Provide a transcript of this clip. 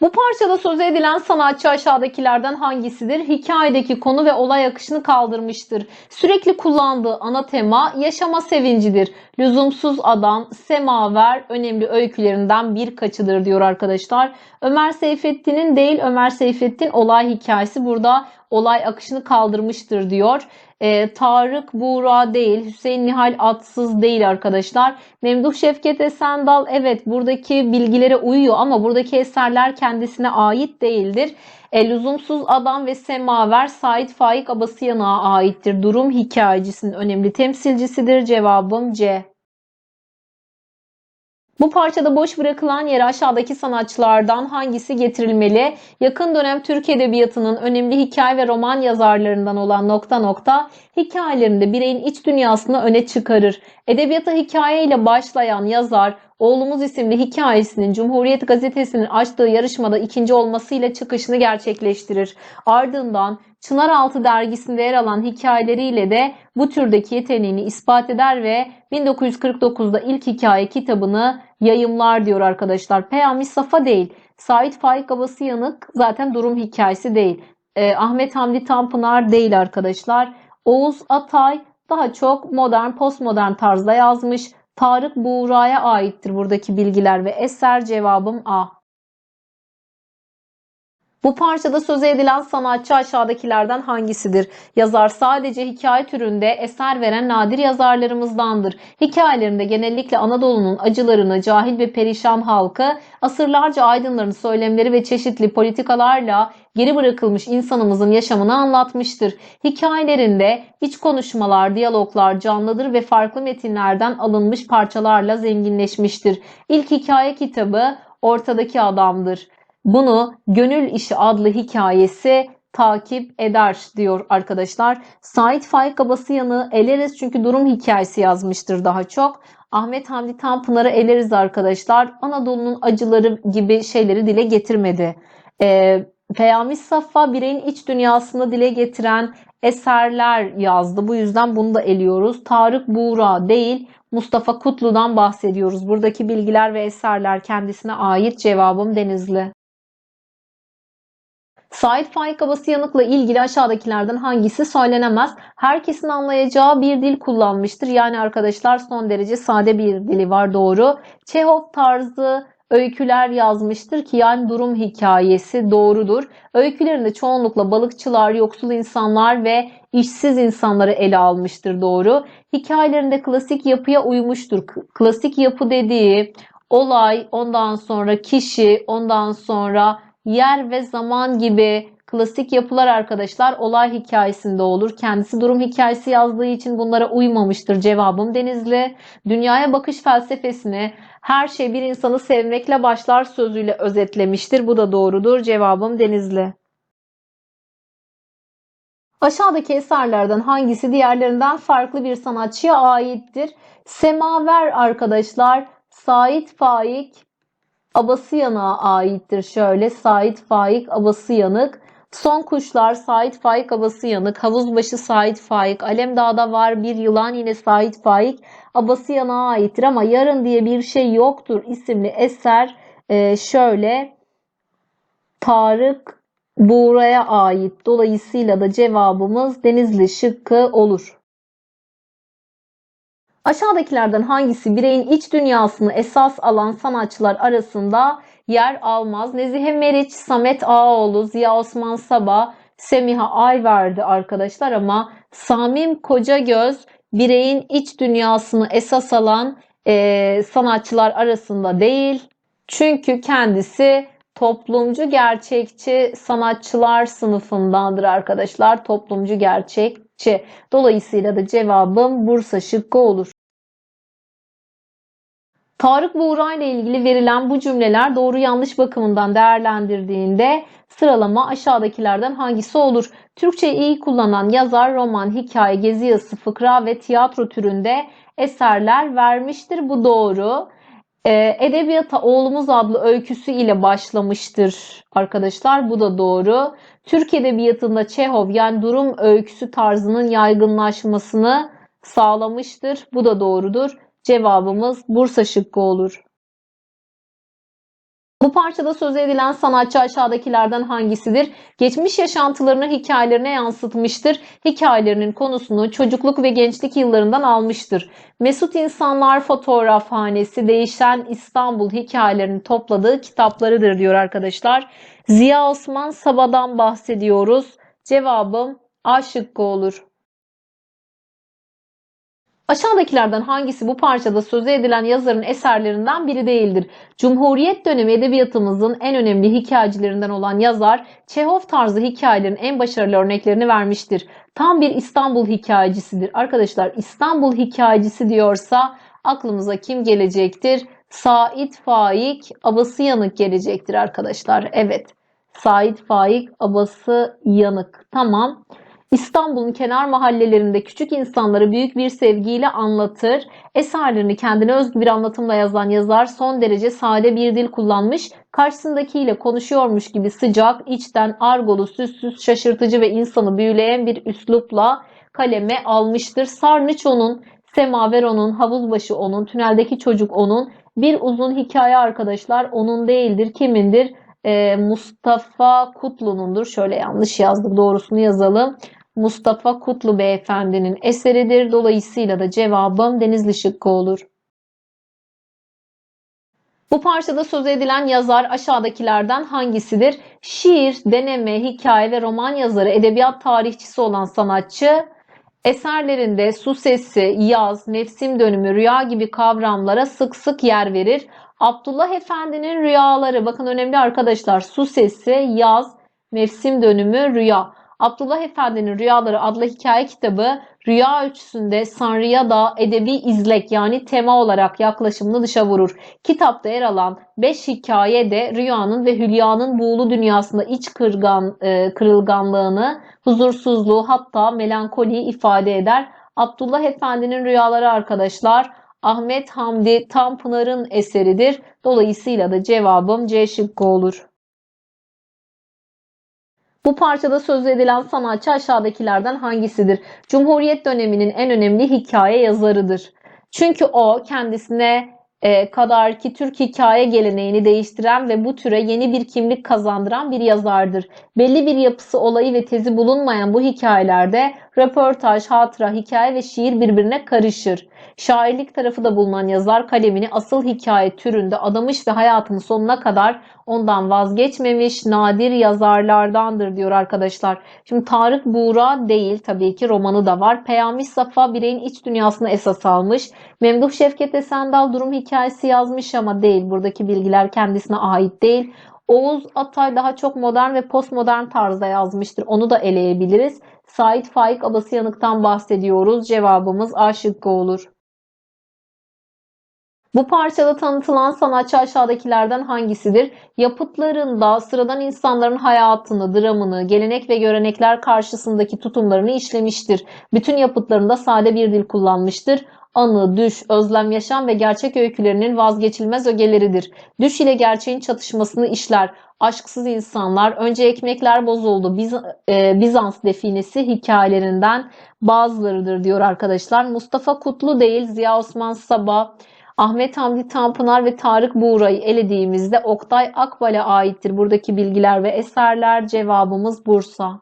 Bu parçada söz edilen sanatçı aşağıdakilerden hangisidir? Hikayedeki konu ve olay akışını kaldırmıştır. Sürekli kullandığı ana tema yaşama sevincidir. Lüzumsuz adam, semaver önemli öykülerinden birkaçıdır diyor arkadaşlar. Ömer Seyfettin'in değil Ömer Seyfettin olay hikayesi burada olay akışını kaldırmıştır diyor. Ee, Tarık Buğra değil, Hüseyin Nihal Atsız değil arkadaşlar. Memduh Şevket Esendal evet buradaki bilgilere uyuyor ama buradaki eserler kendisine ait değildir. E, Lüzumsuz Adam ve Semaver Sait Faik Abasıyan'a aittir. Durum hikayecisinin önemli temsilcisidir. Cevabım C. Bu parçada boş bırakılan yere aşağıdaki sanatçılardan hangisi getirilmeli? Yakın dönem Türk Edebiyatı'nın önemli hikaye ve roman yazarlarından olan nokta nokta hikayelerinde bireyin iç dünyasını öne çıkarır. Edebiyata hikaye ile başlayan yazar Oğlumuz isimli hikayesinin Cumhuriyet Gazetesi'nin açtığı yarışmada ikinci olmasıyla çıkışını gerçekleştirir. Ardından Çınaraltı dergisinde yer alan hikayeleriyle de bu türdeki yeteneğini ispat eder ve 1949'da ilk hikaye kitabını yayımlar diyor arkadaşlar. Peyami Safa değil. Sait Faik Abası Yanık zaten durum hikayesi değil. Eh, Ahmet Hamdi Tanpınar değil arkadaşlar. Oğuz Atay daha çok modern, postmodern tarzda yazmış. Tarık Buğra'ya aittir buradaki bilgiler ve eser cevabım A. Bu parçada söz edilen sanatçı aşağıdakilerden hangisidir? Yazar sadece hikaye türünde eser veren nadir yazarlarımızdandır. Hikayelerinde genellikle Anadolu'nun acılarını, cahil ve perişan halkı, asırlarca aydınların söylemleri ve çeşitli politikalarla geri bırakılmış insanımızın yaşamını anlatmıştır. Hikayelerinde iç konuşmalar, diyaloglar canlıdır ve farklı metinlerden alınmış parçalarla zenginleşmiştir. İlk hikaye kitabı Ortadaki Adam'dır. Bunu Gönül İşi adlı hikayesi takip eder diyor arkadaşlar. Sait Faik Abasıyan'ı eleriz çünkü durum hikayesi yazmıştır daha çok. Ahmet Hamdi Tanpınar'ı eleriz arkadaşlar. Anadolu'nun acıları gibi şeyleri dile getirmedi. Ee, Peyami Safa bireyin iç dünyasını dile getiren eserler yazdı. Bu yüzden bunu da eliyoruz. Tarık Buğra değil Mustafa Kutlu'dan bahsediyoruz. Buradaki bilgiler ve eserler kendisine ait cevabım Denizli. Sait Faik Abasıyanık'la ilgili aşağıdakilerden hangisi söylenemez? Herkesin anlayacağı bir dil kullanmıştır. Yani arkadaşlar son derece sade bir dili var doğru. Çehov tarzı öyküler yazmıştır ki yani durum hikayesi doğrudur. Öykülerinde çoğunlukla balıkçılar, yoksul insanlar ve işsiz insanları ele almıştır doğru. Hikayelerinde klasik yapıya uymuştur. Klasik yapı dediği olay, ondan sonra kişi, ondan sonra yer ve zaman gibi klasik yapılar arkadaşlar olay hikayesinde olur. Kendisi durum hikayesi yazdığı için bunlara uymamıştır. Cevabım Denizli. Dünyaya bakış felsefesini her şey bir insanı sevmekle başlar sözüyle özetlemiştir. Bu da doğrudur. Cevabım Denizli. Aşağıdaki eserlerden hangisi diğerlerinden farklı bir sanatçıya aittir? Semaver arkadaşlar Sait Faik Abasıyanık'a aittir. Şöyle Sait Faik Abasıyanık. Son kuşlar Sait Faik Abasıyanık. Havuzbaşı Sait Faik. Alemdağ'da var bir yılan yine Sait Faik Abasıyanık'a aittir ama yarın diye bir şey yoktur isimli eser e, şöyle Tarık Buğra'ya ait. Dolayısıyla da cevabımız Denizli şıkkı olur. Aşağıdakilerden hangisi bireyin iç dünyasını esas alan sanatçılar arasında yer almaz? Nezihe Meriç, Samet Ağaoğlu, Ziya Osman Sabah, Semiha Ayverdi arkadaşlar ama Samim Kocagöz bireyin iç dünyasını esas alan e, sanatçılar arasında değil. Çünkü kendisi toplumcu gerçekçi sanatçılar sınıfındandır arkadaşlar. Toplumcu gerçekçi. Dolayısıyla da cevabım Bursa şıkkı olur. Tarık Buğra ile ilgili verilen bu cümleler doğru yanlış bakımından değerlendirdiğinde sıralama aşağıdakilerden hangisi olur? Türkçe iyi kullanan yazar roman, hikaye, gezi yazısı, fıkra ve tiyatro türünde eserler vermiştir. Bu doğru. Ee, Edebiyata Oğlumuz adlı öyküsü ile başlamıştır arkadaşlar. Bu da doğru. Türk Edebiyatı'nda Çehov yani durum öyküsü tarzının yaygınlaşmasını sağlamıştır. Bu da doğrudur. Cevabımız Bursa şıkkı olur. Bu parçada söz edilen sanatçı aşağıdakilerden hangisidir? Geçmiş yaşantılarını hikayelerine yansıtmıştır. Hikayelerinin konusunu çocukluk ve gençlik yıllarından almıştır. Mesut İnsanlar Fotoğrafhanesi Değişen İstanbul hikayelerini topladığı kitaplarıdır diyor arkadaşlar. Ziya Osman Sabah'dan bahsediyoruz. Cevabım A şıkkı olur. Aşağıdakilerden hangisi bu parçada sözü edilen yazarın eserlerinden biri değildir? Cumhuriyet dönemi edebiyatımızın en önemli hikayecilerinden olan yazar, Çehov tarzı hikayelerin en başarılı örneklerini vermiştir. Tam bir İstanbul hikayecisidir. Arkadaşlar İstanbul hikayecisi diyorsa aklımıza kim gelecektir? Sait Faik Abası Yanık gelecektir arkadaşlar. Evet. Sait Faik Abası Yanık. Tamam. İstanbul'un kenar mahallelerinde küçük insanları büyük bir sevgiyle anlatır. Eserlerini kendine özgü bir anlatımla yazan yazar son derece sade bir dil kullanmış. Karşısındakiyle konuşuyormuş gibi sıcak, içten, argolu, süssüz, şaşırtıcı ve insanı büyüleyen bir üslupla kaleme almıştır. Sarnıç onun, Semaver onun, Havuzbaşı onun, Tüneldeki Çocuk onun. Bir uzun hikaye arkadaşlar onun değildir. Kimindir? Ee, Mustafa Kutlu'nundur. Şöyle yanlış yazdık. Doğrusunu yazalım. Mustafa Kutlu Beyefendinin eseridir. Dolayısıyla da cevabım Denizli şıkkı olur. Bu parçada söz edilen yazar aşağıdakilerden hangisidir? Şiir, deneme, hikaye ve roman yazarı, edebiyat tarihçisi olan sanatçı, eserlerinde su sesi, yaz, nefsim dönümü, rüya gibi kavramlara sık sık yer verir. Abdullah Efendi'nin rüyaları, bakın önemli arkadaşlar, su sesi, yaz, mevsim dönümü, rüya. Abdullah Efendi'nin Rüyaları adlı hikaye kitabı rüya ölçüsünde Sanrı'ya da edebi izlek yani tema olarak yaklaşımını dışa vurur. Kitapta yer alan 5 hikaye de rüyanın ve hülyanın buğulu dünyasında iç kırgan, e, kırılganlığını, huzursuzluğu hatta melankoliyi ifade eder. Abdullah Efendi'nin Rüyaları arkadaşlar Ahmet Hamdi Tanpınar'ın eseridir. Dolayısıyla da cevabım C şıkkı olur. Bu parçada söz edilen sanatçı aşağıdakilerden hangisidir? Cumhuriyet döneminin en önemli hikaye yazarıdır. Çünkü o kendisine e, kadar ki Türk hikaye geleneğini değiştiren ve bu türe yeni bir kimlik kazandıran bir yazardır. Belli bir yapısı, olayı ve tezi bulunmayan bu hikayelerde röportaj, hatıra, hikaye ve şiir birbirine karışır. Şairlik tarafı da bulunan yazar kalemini asıl hikaye türünde adamış ve hayatının sonuna kadar ondan vazgeçmemiş nadir yazarlardandır diyor arkadaşlar. Şimdi Tarık Buğra değil tabii ki romanı da var. Peyami Safa bireyin iç dünyasını esas almış. Memduh Şevket Esendal durum hikayesi yazmış ama değil. Buradaki bilgiler kendisine ait değil. Oğuz Atay daha çok modern ve postmodern tarzda yazmıştır. Onu da eleyebiliriz. Sait Faik Abasıyanık'tan bahsediyoruz. Cevabımız A şıkkı olur. Bu parçada tanıtılan sanatçı aşağıdakilerden hangisidir? Yapıtlarında sıradan insanların hayatını, dramını, gelenek ve görenekler karşısındaki tutumlarını işlemiştir. Bütün yapıtlarında sade bir dil kullanmıştır. Anı, düş, özlem, yaşam ve gerçek öykülerinin vazgeçilmez ögeleridir. Düş ile gerçeğin çatışmasını işler. Aşksız insanlar, önce ekmekler bozuldu, Biz, e, Bizans definesi hikayelerinden bazılarıdır diyor arkadaşlar. Mustafa Kutlu değil, Ziya Osman Sabah, Ahmet Hamdi Tanpınar ve Tarık Buğra'yı elediğimizde Oktay Akbal'e aittir buradaki bilgiler ve eserler. Cevabımız Bursa.